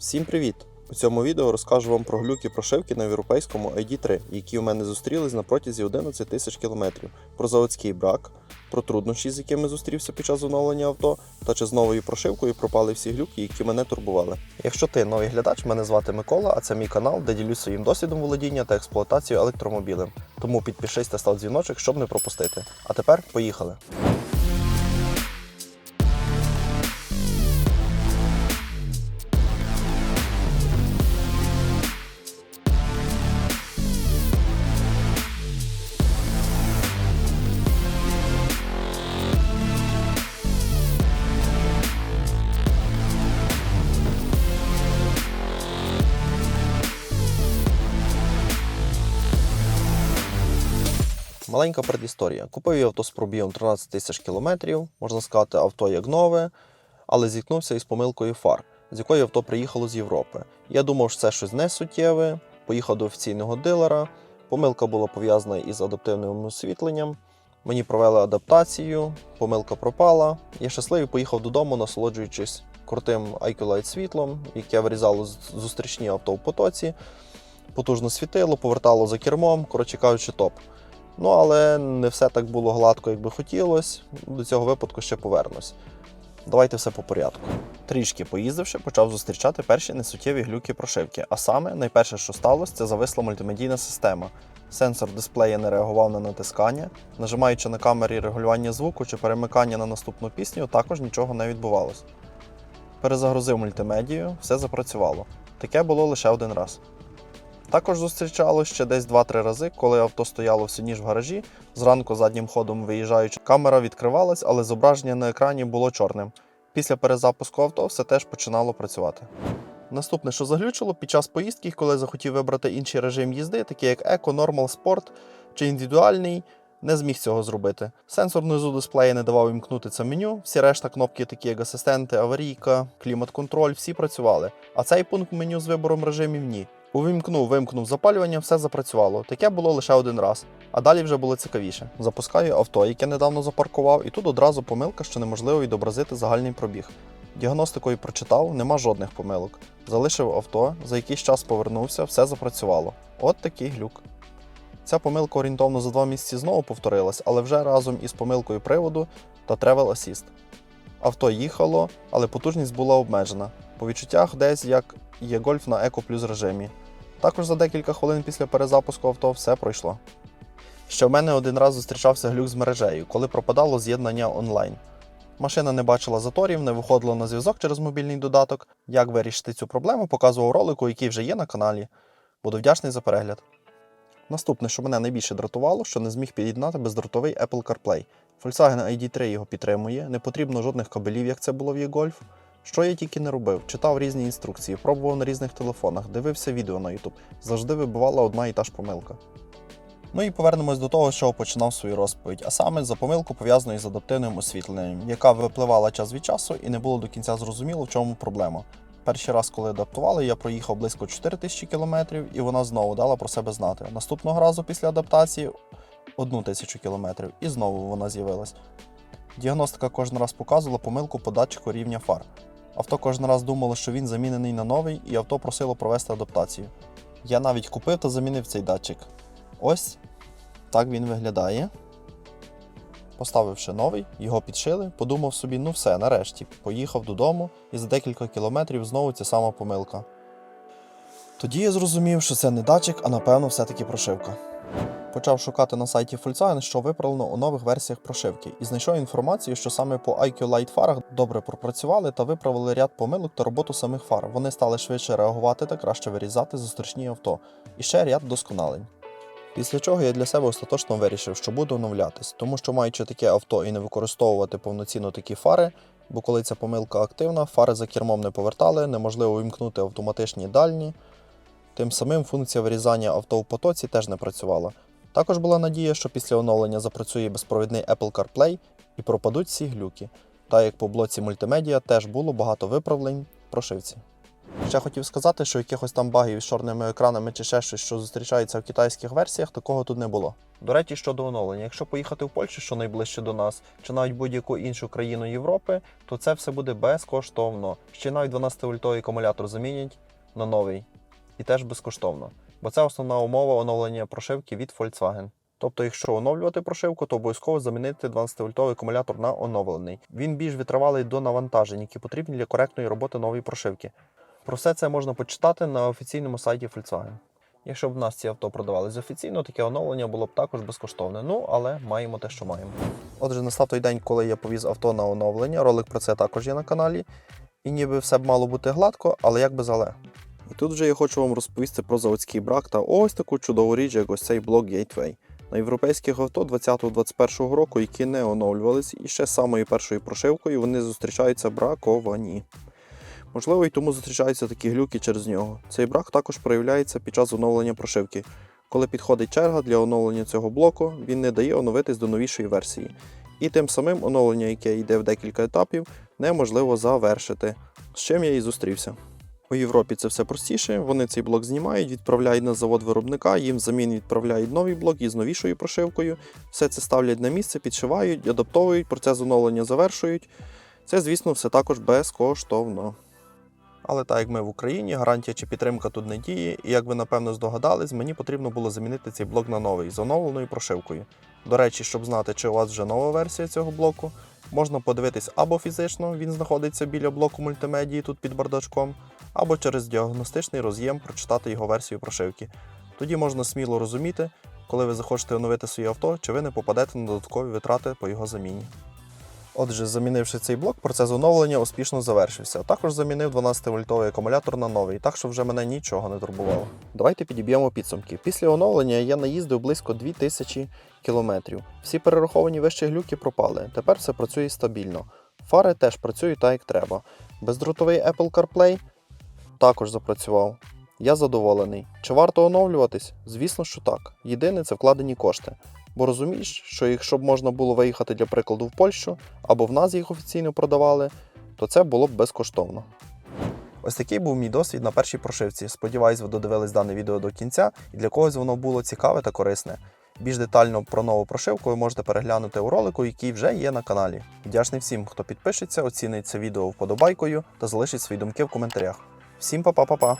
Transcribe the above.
Всім привіт! У цьому відео розкажу вам про глюки прошивки на європейському ID3, які у мене зустрілись на протязі 11 тисяч кілометрів, про заводський брак, про труднощі, з якими зустрівся під час оновлення авто, та чи з новою прошивкою пропали всі глюки, які мене турбували. Якщо ти новий глядач, мене звати Микола, а це мій канал, де ділюсь своїм досвідом володіння та експлуатацією електромобілем. Тому підпишись та став дзвіночок, щоб не пропустити. А тепер поїхали! Маленька предісторія. Купив я авто з пробігом 13 тисяч кілометрів, можна сказати, авто як нове, але зіткнувся із помилкою фар, з якої авто приїхало з Європи. Я думав, що це щось не суттєве, поїхав до офіційного дилера. Помилка була пов'язана із адаптивним освітленням. Мені провели адаптацію, помилка пропала. Я щасливий поїхав додому, насолоджуючись крутим IQ Light світлом, яке вирізало зустрічні авто в потоці, потужно світило, повертало за кермом, коротше кажучи, топ. Ну, але не все так було гладко, як би хотілося. До цього випадку ще повернусь. Давайте все по порядку. Трішки поїздивши, почав зустрічати перші несуттєві глюки прошивки. А саме, найперше, що сталося, це зависла мультимедійна система. Сенсор дисплея не реагував на натискання. Нажимаючи на камері регулювання звуку чи перемикання на наступну пісню, також нічого не відбувалося. Перезагрузив мультимедію, все запрацювало. Таке було лише один раз. Також зустрічало ще десь 2-3 рази, коли авто стояло всю ніж в гаражі. Зранку заднім ходом виїжджаючи, камера відкривалась, але зображення на екрані було чорним. Після перезапуску авто все теж починало працювати. Наступне, що заглючило, під час поїздки, коли захотів вибрати інший режим їзди, такий як Еко, Нормал, Спорт чи індивідуальний, не зміг цього зробити. Сенсор внизу дисплея не давав імкнути це меню. Всі решта кнопки, такі як асистенти, аварійка, клімат-контроль, всі працювали. А цей пункт меню з вибором режимів ні. Увімкнув, вимкнув запалювання, все запрацювало. Таке було лише один раз. А далі вже було цікавіше. Запускаю авто, яке недавно запаркував, і тут одразу помилка, що неможливо відобразити загальний пробіг. Діагностикою прочитав, нема жодних помилок. Залишив авто, за якийсь час повернувся, все запрацювало. От такий глюк. Ця помилка орієнтовно за два місяці знову повторилась, але вже разом із помилкою приводу та Travel Assist. Авто їхало, але потужність була обмежена. По відчуттях десь як є гольф на еко плюс режимі. Також за декілька хвилин після перезапуску авто все пройшло. Ще в мене один раз зустрічався глюк з мережею, коли пропадало з'єднання онлайн. Машина не бачила заторів, не виходила на зв'язок через мобільний додаток. Як вирішити цю проблему, показував ролику, який вже є на каналі. Буду вдячний за перегляд. Наступне, що мене найбільше дратувало, що не зміг під'єднати бездротовий Apple CarPlay. Volkswagen ID3 його підтримує, не потрібно жодних кабелів, як це було в e-Golf. Що я тільки не робив, читав різні інструкції, пробував на різних телефонах, дивився відео на YouTube. Завжди вибивала одна і та ж помилка. Ну і повернемось до того, чого починав свою розповідь, а саме за помилку пов'язану із адаптивним освітленням, яка випливала час від часу і не було до кінця зрозуміло, в чому проблема. Перший раз, коли адаптували, я проїхав близько 4000 км і вона знову дала про себе знати. Наступного разу після адаптації 1000 км і знову вона з'явилась. Діагностика кожен раз показувала помилку по датчику рівня фар. Авто кожен раз думало, що він замінений на новий, і авто просило провести адаптацію. Я навіть купив та замінив цей датчик. Ось так він виглядає. Поставивши новий, його підшили, подумав собі, ну все, нарешті, поїхав додому і за декілька кілометрів знову ця сама помилка. Тоді я зрозумів, що це не датчик, а напевно все-таки прошивка. Почав шукати на сайті Volkswagen, що виправлено у нових версіях прошивки, і знайшов інформацію, що саме по IQ Light фарах добре пропрацювали та виправили ряд помилок та роботу самих фар. Вони стали швидше реагувати та краще вирізати зустрічні авто. І ще ряд досконалень. Після чого я для себе остаточно вирішив, що буду оновлятись, тому що маючи таке авто і не використовувати повноцінно такі фари, бо коли ця помилка активна, фари за кермом не повертали, неможливо вимкнути автоматичні дальні. Тим самим функція вирізання авто в потоці теж не працювала. Також була надія, що після оновлення запрацює безпровідний Apple CarPlay і пропадуть всі глюки, так як по блоці мультимедіа теж було багато виправлень прошивці. Ще хотів сказати, що якихось там багів з чорними екранами чи ще щось, що зустрічається в китайських версіях, такого тут не було. До речі, щодо оновлення, якщо поїхати в Польщу, що найближче до нас, чи навіть будь-яку іншу країну Європи, то це все буде безкоштовно. Ще навіть 12-вольтовий акумулятор замінять на новий і теж безкоштовно. Бо це основна умова оновлення прошивки від Volkswagen. Тобто, якщо оновлювати прошивку, то обов'язково замінити 12-вольтовий акумулятор на оновлений. Він більш витривалий до навантажень, які потрібні для коректної роботи нової прошивки. Про все це можна почитати на офіційному сайті Volkswagen. Якщо б в нас ці авто продавались офіційно, таке оновлення було б також безкоштовне. Ну але маємо те, що маємо. Отже, настав той день, коли я повіз авто на оновлення. Ролик про це також є на каналі. І ніби все б мало бути гладко, але як без але. І тут вже я хочу вам розповісти про заводський брак та ось таку чудову річ, як ось цей блок Gateway. На європейських авто 20-21 року, які не оновлювались, і ще з самою першою прошивкою вони зустрічаються браковані. Можливо, і тому зустрічаються такі глюки через нього. Цей брак також проявляється під час оновлення прошивки. Коли підходить черга для оновлення цього блоку, він не дає оновитись до новішої версії. І тим самим оновлення, яке йде в декілька етапів, неможливо завершити. З чим я і зустрівся. У Європі це все простіше. Вони цей блок знімають, відправляють на завод виробника, їм взамін відправляють новий блок із новішою прошивкою. Все це ставлять на місце, підшивають, адаптовують, процес оновлення завершують. Це, звісно, все також безкоштовно. Але так як ми в Україні, гарантія чи підтримка тут не діє, і як ви напевно здогадались, мені потрібно було замінити цей блок на новий з оновленою прошивкою. До речі, щоб знати, чи у вас вже нова версія цього блоку, можна подивитись або фізично, він знаходиться біля блоку мультимедії тут під бардачком, або через діагностичний роз'єм прочитати його версію прошивки. Тоді можна сміло розуміти, коли ви захочете оновити своє авто, чи ви не попадете на додаткові витрати по його заміні. Отже, замінивши цей блок, процес оновлення успішно завершився. Також замінив 12-вольтовий акумулятор на новий, так що вже мене нічого не турбувало. Давайте підіб'ємо підсумки. Після оновлення я наїздив близько 2000 кілометрів. Всі перераховані вищі глюки пропали. Тепер все працює стабільно. Фари теж працюють так, як треба. Бездротовий Apple CarPlay також запрацював. Я задоволений. Чи варто оновлюватись? Звісно, що так. Єдине це вкладені кошти. Бо розумієш, що якщо б можна було виїхати для прикладу в Польщу, або в нас їх офіційно продавали, то це було б безкоштовно. Ось такий був мій досвід на першій прошивці. Сподіваюсь, ви додивились дане відео до кінця і для когось воно було цікаве та корисне. Більш детально про нову прошивку ви можете переглянути у ролику, який вже є на каналі. Вдячний всім, хто підпишеться, оцінить це відео вподобайкою та залишить свої думки в коментарях. Всім па-па-па-па!